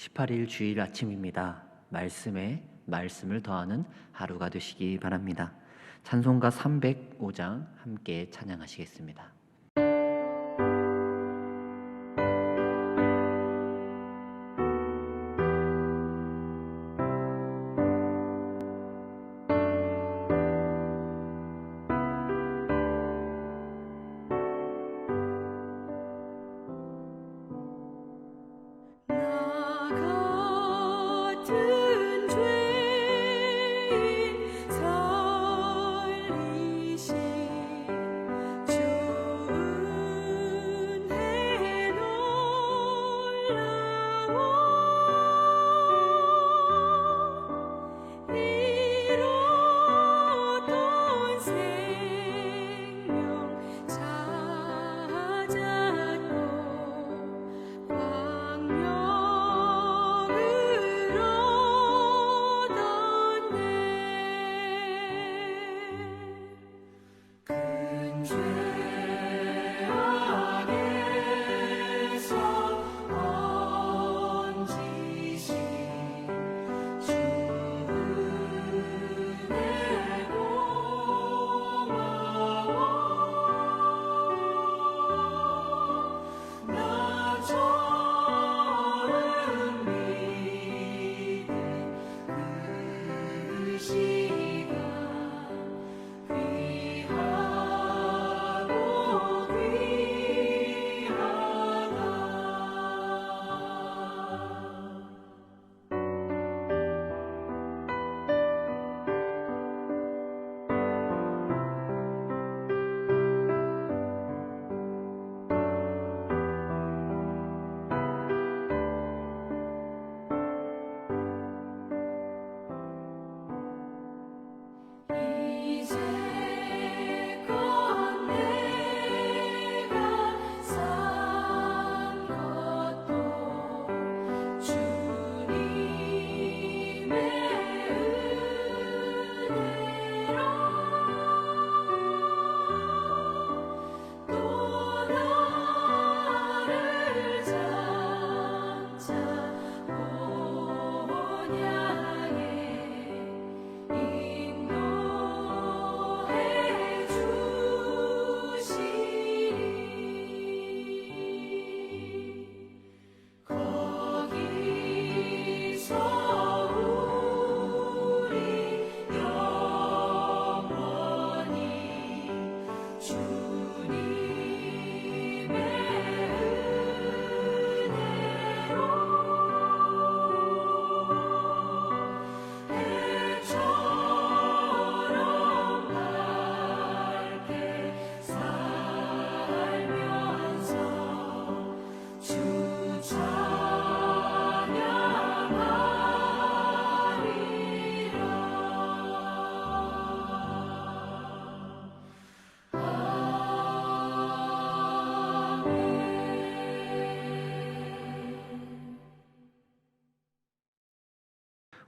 18일 주일 아침입니다. 말씀에 말씀을 더하는 하루가 되시기 바랍니다. 찬송가 305장 함께 찬양하시겠습니다.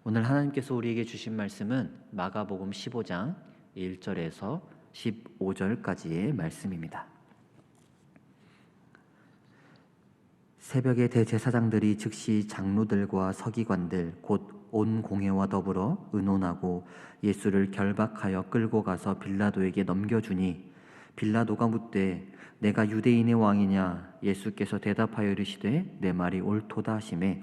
오늘 하나님께서 우리에게 주신 말씀은 마가복음 15장 1절에서 15절까지의 말씀입니다. 새벽에 대제사장들이 즉시 장로들과 서기관들 곧 온 공회와 더불어 의논하고 예수를 결박하여 끌고 가서 빌라도에게 넘겨주니 빌라도가 묻되 내가 유대인의 왕이냐 예수께서 대답하여 이르시되 내 말이 옳도다 하시매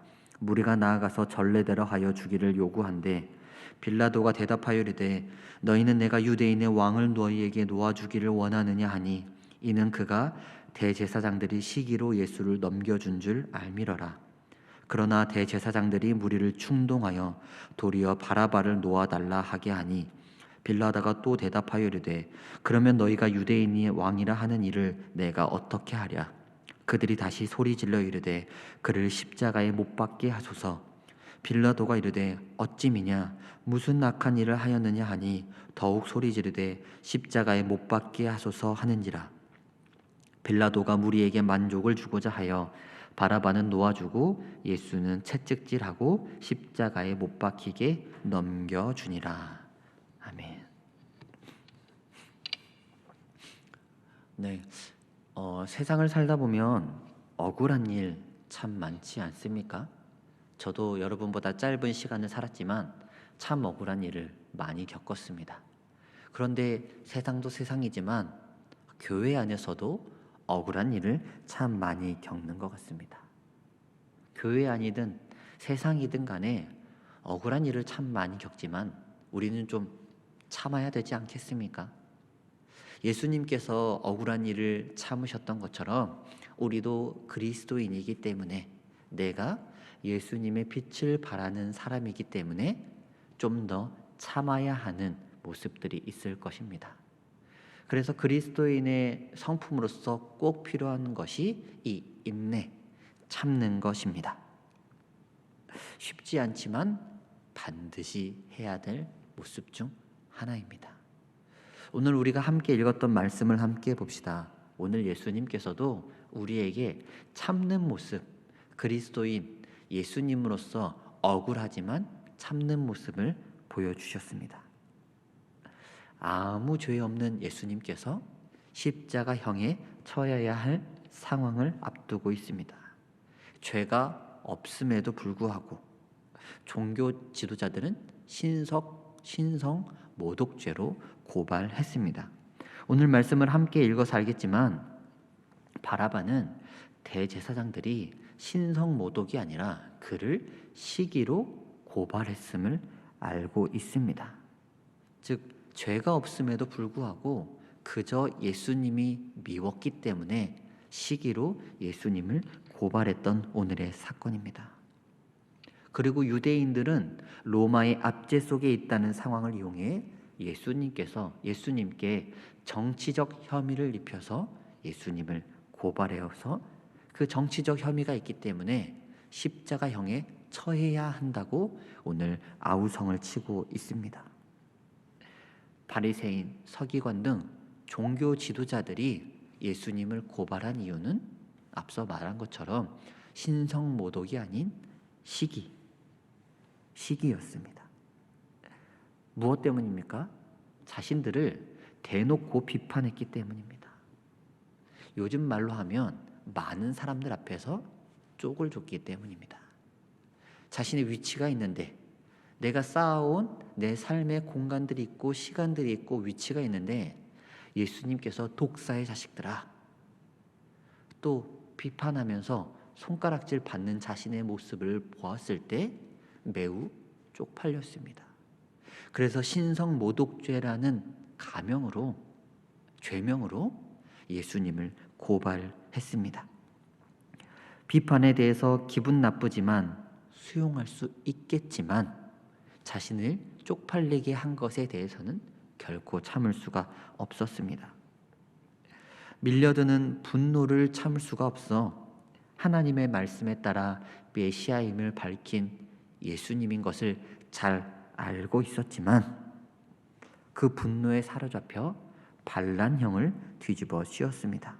무리가 나아가서 전례대로 하여 주기를 요구한데 빌라도가 대답하여 이르되 너희는 내가 유대인의 왕을 너희에게 놓아 주기를 원하느냐 하니 이는 그가 대제사장들이 시기로 예수를 넘겨준 줄 알미러라. 그러나 대제사장들이 무리를 충동하여 도리어 바라바를 놓아달라 하게 하니 빌라다가 또 대답하여 이르되 그러면 너희가 유대인이 왕이라 하는 일을 내가 어떻게 하랴 그들이 다시 소리 질러 이르되 그를 십자가에 못 박게 하소서. 빌라도가 이르되 어찌미냐? 무슨 악한 일을 하였느냐 하니 더욱 소리 지르되 십자가에 못 박게 하소서 하는지라. 빌라도가 무리에게 만족을 주고자 하여 바라바는 놓아주고 예수는 채찍질하고 십자가에 못 박히게 넘겨주니라. 아멘. 네, 어, 세상을 살다 보면 억울한 일 참 많지 않습니까? 저도 여러분보다 짧은 시간을 살았지만 참 억울한 일을 많이 겪었습니다. 그런데 세상도 세상이지만 교회 안에서도 억울한 일을 참 많이 겪는 것 같습니다. 교회 아니든 세상이든 간에 억울한 일을 참 많이 겪지만 우리는 좀 참아야 되지 않겠습니까? 예수님께서 억울한 일을 참으셨던 것처럼 우리도 그리스도인이기 때문에 내가 예수님의 빛을 바라는 사람이기 때문에 좀 더 참아야 하는 모습들이 있을 것입니다. 그래서 그리스도인의 성품으로서 꼭 필요한 것이 이 인내, 참는 것입니다. 쉽지 않지만 반드시 해야 될 모습 중 하나입니다. 오늘 우리가 함께 읽었던 말씀을 함께 봅시다. 오늘 예수님께서도 우리에게 참는 모습, 그리스도인 예수님으로서 억울하지만 참는 모습을 보여주셨습니다. 아무 죄 없는 예수님께서 십자가형에 처해야 할 상황을 앞두고 있습니다. 죄가 없음에도 불구하고 종교 지도자들은 신석 신성 모독죄로 고발했습니다. 오늘 말씀을 함께 읽어서 알겠지만 바라바는 대제사장들이 신성 모독이 아니라 그를 시기로 고발했음을 알고 있습니다. 즉 죄가 없음에도 불구하고 그저 예수님이 미웠기 때문에 시기로 예수님을 고발했던 오늘의 사건입니다. 그리고 유대인들은 로마의 압제 속에 있다는 상황을 이용해 예수님께서 예수님께 정치적 혐의를 입혀서 예수님을 고발해서 그 정치적 혐의가 있기 때문에 십자가형에 처해야 한다고 오늘 아우성을 치고 있습니다. 바리새인, 서기관 등 종교 지도자들이 예수님을 고발한 이유는 앞서 말한 것처럼 신성 모독이 아닌 시기, 시기였습니다. 무엇 때문입니까? 자신들을 대놓고 비판했기 때문입니다. 요즘 말로 하면 많은 사람들 앞에서 쪽을 줬기 때문입니다. 자신의 위치가 있는데 내가 쌓아온 내 삶의 공간들이 있고 시간들이 있고 위치가 있는데 예수님께서 독사의 자식들아 또 비판하면서 손가락질 받는 자신의 모습을 보았을 때 매우 쪽팔렸습니다. 그래서 신성 모독죄라는 가명으로 죄명으로 예수님을 고발했습니다. 비판에 대해서 기분 나쁘지만 수용할 수 있겠지만 자신을 쪽팔리게 한 것에 대해서는 결코 참을 수가 없었습니다. 밀려드는 분노를 참을 수가 없어 하나님의 말씀에 따라 메시아임을 밝힌 예수님인 것을 잘 알고 있었지만 그 분노에 사로잡혀 반란형을 뒤집어 씌웠습니다.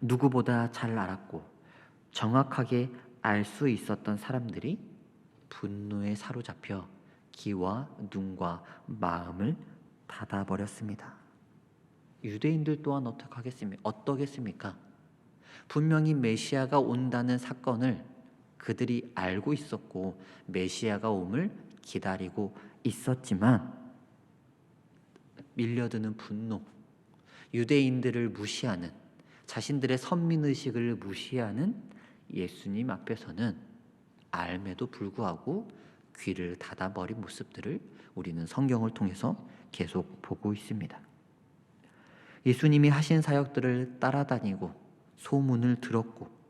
누구보다 잘 알았고 정확하게 알 수 있었던 사람들이 분노에 사로잡혀 귀와 눈과 마음을 닫아버렸습니다. 유대인들 또한 어떡하겠습니까? 어떠겠습니까? 분명히 메시아가 온다는 사건을 그들이 알고 있었고 메시아가 옴을 기다리고 있었지만 밀려드는 분노, 유대인들을 무시하는 자신들의 선민 의식을 무시하는 예수님 앞에서는 알매도 불구하고 귀를 닫아버린 모습들을 우리는 성경을 통해서 계속 보고 있습니다. 예수님이 하신 사역들을 따라다니고 소문을 들었고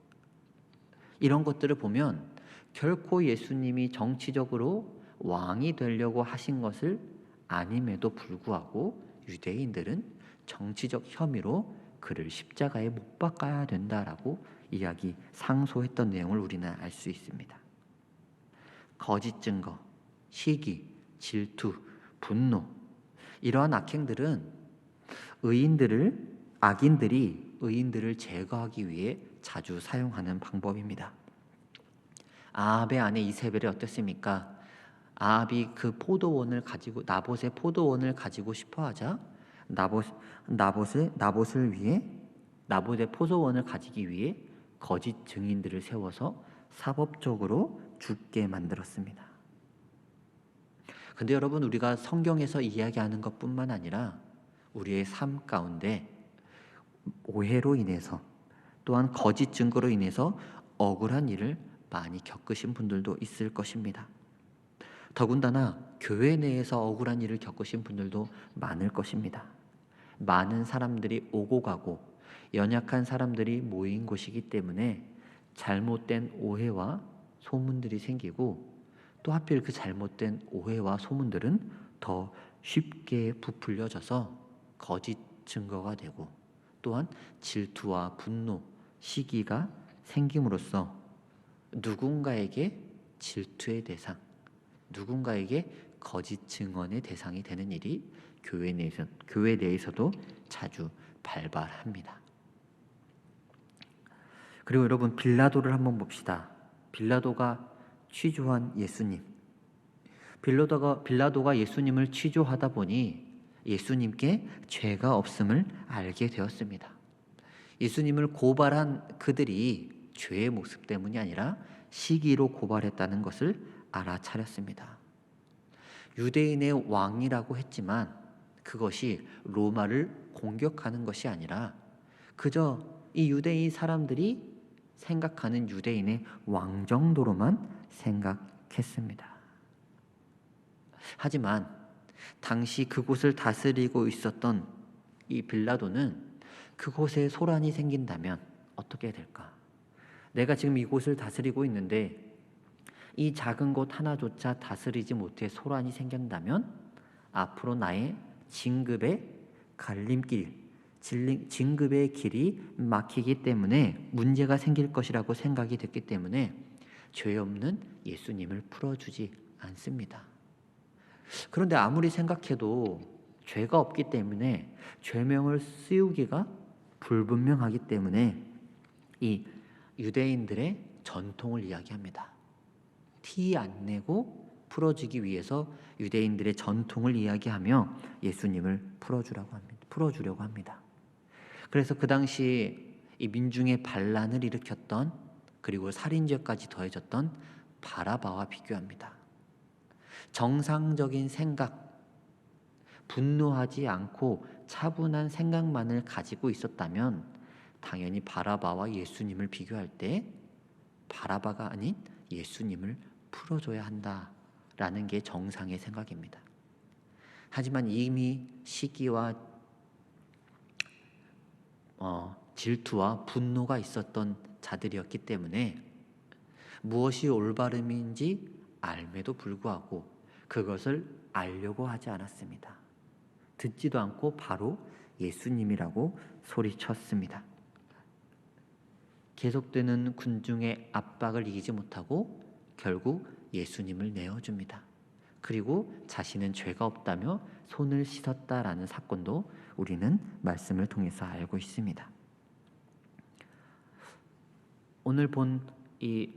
이런 것들을 보면 결코 예수님이 정치적으로 왕이 되려고 하신 것을 아님에도 불구하고 유대인들은 정치적 혐의로 그를 십자가에 못 박아야 된다라고 이야기 상소했던 내용을 우리는 알 수 있습니다. 거짓 증거, 시기, 질투, 분노 이러한 악행들은 의인들을 악인들이 의인들을 제거하기 위해 자주 사용하는 방법입니다. 아합의 아내 이세벨이 어땠습니까? 아합이 그 포도원을 가지고 나봇의 포도원을 가지고 싶어 하자 나봇 나봇을 나봇을 위해 나봇의 포도원을 가지기 위해 거짓 증인들을 세워서 사법적으로 죽게 만들었습니다. 근데 여러분 우리가 성경에서 이야기하는 것뿐만 아니라 우리의 삶 가운데 오해로 인해서 또한 거짓 증거로 인해서 억울한 일을 많이 겪으신 분들도 있을 것입니다. 더군다나 교회 내에서 억울한 일을 겪으신 분들도 많을 것입니다. 많은 사람들이 오고 가고 연약한 사람들이 모인 곳이기 때문에 잘못된 오해와 소문들이 생기고 또 하필 그 잘못된 오해와 소문들은 더 쉽게 부풀려져서 거짓 증거가 되고 또한 질투와 분노, 시기가 생김으로써 누군가에게 질투의 대상, 누군가에게 거짓 증언의 대상이 되는 일이 교회 내에서 교회 내에서도 자주 발발합니다. 그리고 여러분 빌라도를 한번 봅시다. 빌라도가 취조한 예수님. 빌라도가 빌라도가 예수님을 취조하다 보니 예수님께 죄가 없음을 알게 되었습니다. 예수님을 고발한 그들이 죄의 모습 때문이 아니라 시기로 고발했다는 것을 알아차렸습니다. 유대인의 왕이라고 했지만 그것이 로마를 공격하는 것이 아니라 그저 이 유대인 사람들이 생각하는 유대인의 왕 정도로만 생각했습니다. 하지만 당시 그곳을 다스리고 있었던 이 빌라도는 그곳에 소란이 생긴다면 어떻게 될까? 내가 지금 이곳을 다스리고 있는데 이 작은 곳 하나조차 다스리지 못해 소란이 생긴다면 앞으로 나의 진급의 갈림길, 진급의 길이 막히기 때문에 문제가 생길 것이라고 생각이 됐기 때문에 죄 없는 예수님을 풀어주지 않습니다. 그런데 아무리 생각해도 죄가 없기 때문에 죄명을 씌우기가 불분명하기 때문에 이 유대인들의 전통을 이야기합니다. 티 안 내고 풀어주기 위해서 유대인들의 전통을 이야기하며 예수님을 풀어주라고 합니다. 풀어주려고 합니다. 그래서 그 당시 이 민중의 반란을 일으켰던 그리고 살인죄까지 더해졌던 바라바와 비교합니다. 정상적인 생각, 분노하지 않고 차분한 생각만을 가지고 있었다면 당연히 바라바와 예수님을 비교할 때 바라바가 아닌 예수님을 풀어줘야 한다라는 게 정상의 생각입니다. 하지만 이미 시기와 어, 질투와 분노가 있었던 자들이었기 때문에 무엇이 올바름인지 알매도 불구하고 그것을 알려고 하지 않았습니다. 듣지도 않고 바로 예수님이라고 소리쳤습니다. 계속되는 군중의 압박을 이기지 못하고 결국 예수님을 내어줍니다. 그리고 자신은 죄가 없다며 손을 씻었다라는 사건도 우리는 말씀을 통해서 알고 있습니다. 오늘 본 이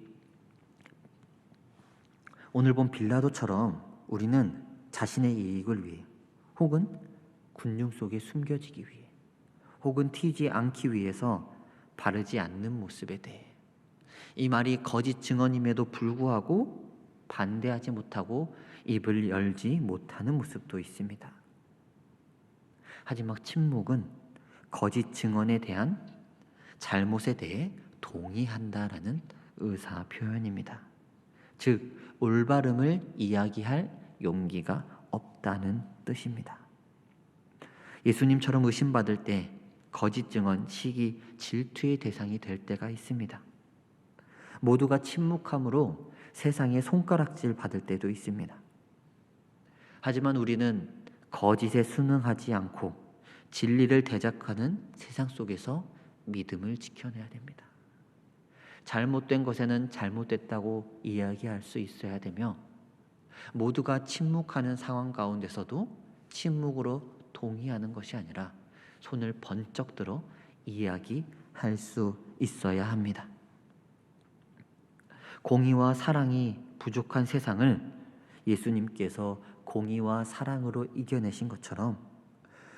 오늘 본 빌라도처럼 우리는 자신의 이익을 위해 혹은 군중 속에 숨겨지기 위해 혹은 튀지 않기 위해서 바르지 않는 모습에 대해 이 말이 거짓 증언임에도 불구하고 반대하지 못하고 입을 열지 못하는 모습도 있습니다. 하지만 침묵은 거짓 증언에 대한 잘못에 대해 동의한다라는 의사 표현입니다. 즉 올바름을 이야기할 용기가 없다는 뜻입니다. 예수님처럼 의심받을 때 거짓 증언, 시기, 질투의 대상이 될 때가 있습니다. 모두가 침묵함으로 세상에 손가락질 받을 때도 있습니다. 하지만 우리는 거짓에 순응하지 않고 진리를 대적하는 세상 속에서 믿음을 지켜내야 됩니다. 잘못된 것에는 잘못됐다고 이야기할 수 있어야 되며 모두가 침묵하는 상황 가운데서도 침묵으로 동의하는 것이 아니라 손을 번쩍 들어 이야기할 수 있어야 합니다. 공의와 사랑이 부족한 세상을 예수님께서 공의와 사랑으로 이겨내신 것처럼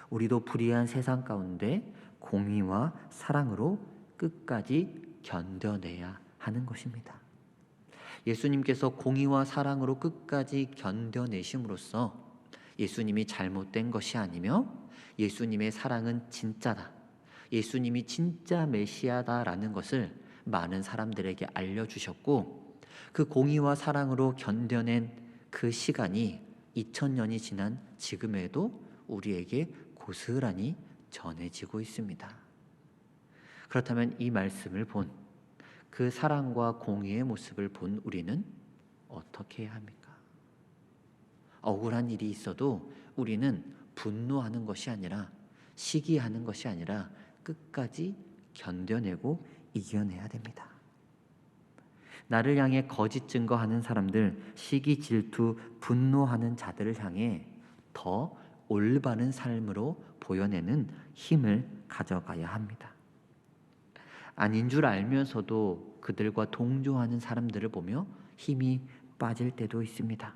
우리도 불의한 세상 가운데 공의와 사랑으로 끝까지 견뎌내야 하는 것입니다. 예수님께서 공의와 사랑으로 끝까지 견뎌내심으로써 예수님이 잘못된 것이 아니며 예수님의 사랑은 진짜다. 예수님이 진짜 메시아다라는 것을 많은 사람들에게 알려주셨고 그 공의와 사랑으로 견뎌낸 그 시간이 2000년이 지난 지금에도 우리에게 고스란히 전해지고 있습니다. 그렇다면 이 말씀을 본 그 사랑과 공의의 모습을 본 우리는 어떻게 해야 합니까? 억울한 일이 있어도 우리는 분노하는 것이 아니라 시기하는 것이 아니라 끝까지 견뎌내고 이겨내야 됩니다. 나를 향해 거짓 증거하는 사람들, 시기, 질투, 분노하는 자들을 향해 더 올바른 삶으로 보여내는 힘을 가져가야 합니다. 아닌 줄 알면서도 그들과 동조하는 사람들을 보며 힘이 빠질 때도 있습니다.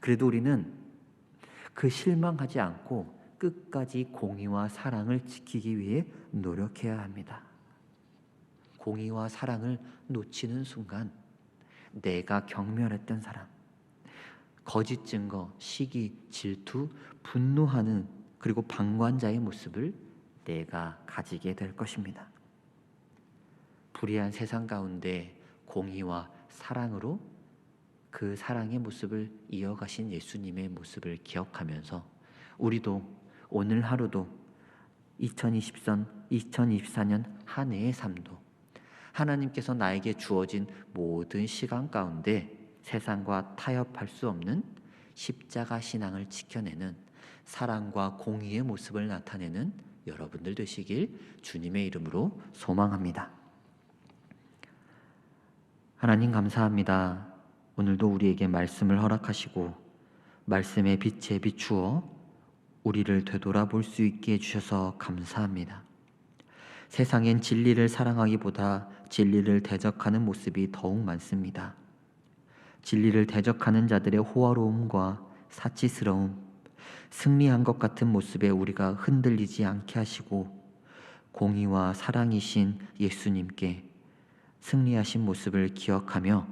그래도 우리는 그 실망하지 않고 끝까지 공의와 사랑을 지키기 위해 노력해야 합니다. 공의와 사랑을 놓치는 순간 내가 경멸했던 사람, 거짓 증거, 시기, 질투, 분노하는 그리고 방관자의 모습을 내가 가지게 될 것입니다. 불의한 세상 가운데 공의와 사랑으로 그 사랑의 모습을 이어가신 예수님의 모습을 기억하면서 우리도 오늘 하루도 2023, 2024년 한 해의 삶도 하나님께서 나에게 주어진 모든 시간 가운데 세상과 타협할 수 없는 십자가 신앙을 지켜내는 사랑과 공의의 모습을 나타내는 여러분들 되시길 주님의 이름으로 소망합니다. 하나님 감사합니다. 오늘도 우리에게 말씀을 허락하시고 말씀의 빛에 비추어 우리를 되돌아볼 수 있게 해주셔서 감사합니다. 세상엔 진리를 사랑하기보다 진리를 대적하는 모습이 더욱 많습니다. 진리를 대적하는 자들의 호화로움과 사치스러움, 승리한 것 같은 모습에 우리가 흔들리지 않게 하시고 공의와 사랑이신 예수님께 승리하신 모습을 기억하며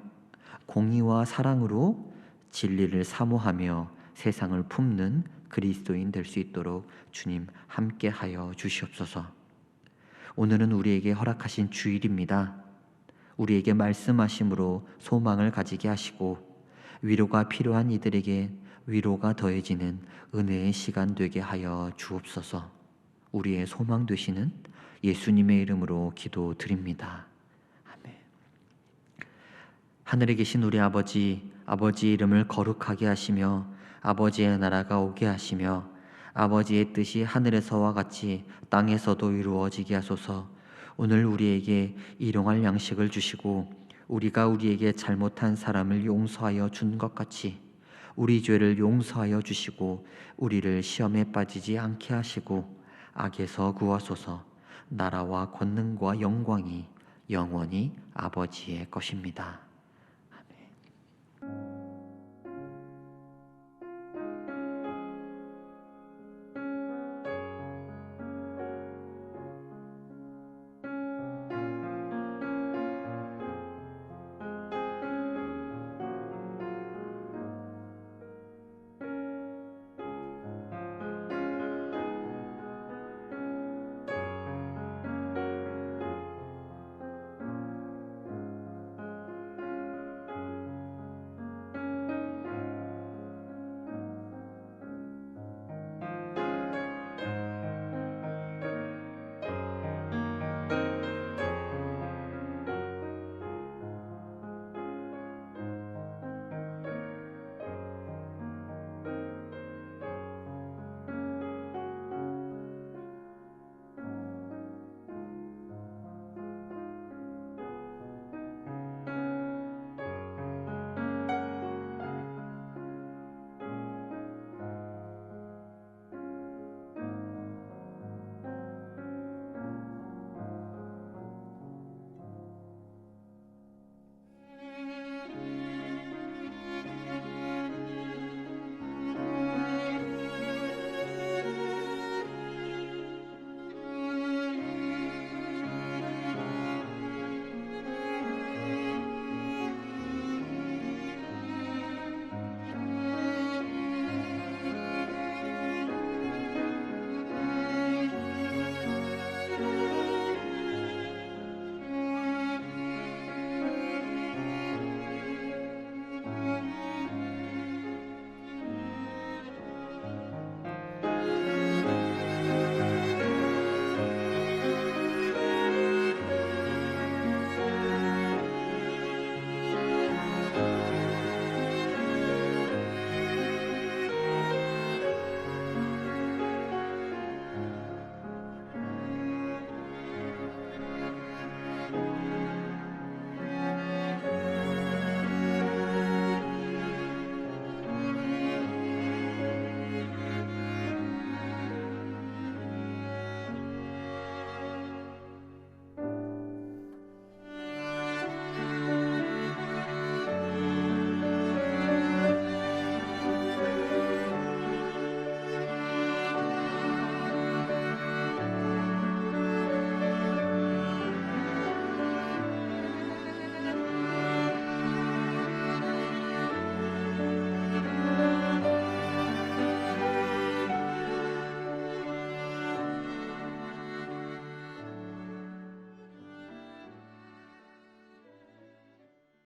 공의와 사랑으로 진리를 사모하며 세상을 품는 그리스도인 될 수 있도록 주님 함께 하여 주시옵소서. 오늘은 우리에게 허락하신 주일입니다. 우리에게 말씀하심으로 소망을 가지게 하시고 위로가 필요한 이들에게 위로가 더해지는 은혜의 시간 되게 하여 주옵소서. 우리의 소망 되시는 예수님의 이름으로 기도드립니다. 하늘에 계신 우리 아버지, 아버지의 이름을 거룩하게 하시며 아버지의 나라가 오게 하시며 아버지의 뜻이 하늘에서와 같이 땅에서도 이루어지게 하소서. 오늘 우리에게 일용할 양식을 주시고 우리가 우리에게 잘못한 사람을 용서하여 준 것 같이 우리 죄를 용서하여 주시고 우리를 시험에 빠지지 않게 하시고 악에서 구하소서. 나라와 권능과 영광이 영원히 아버지의 것입니다.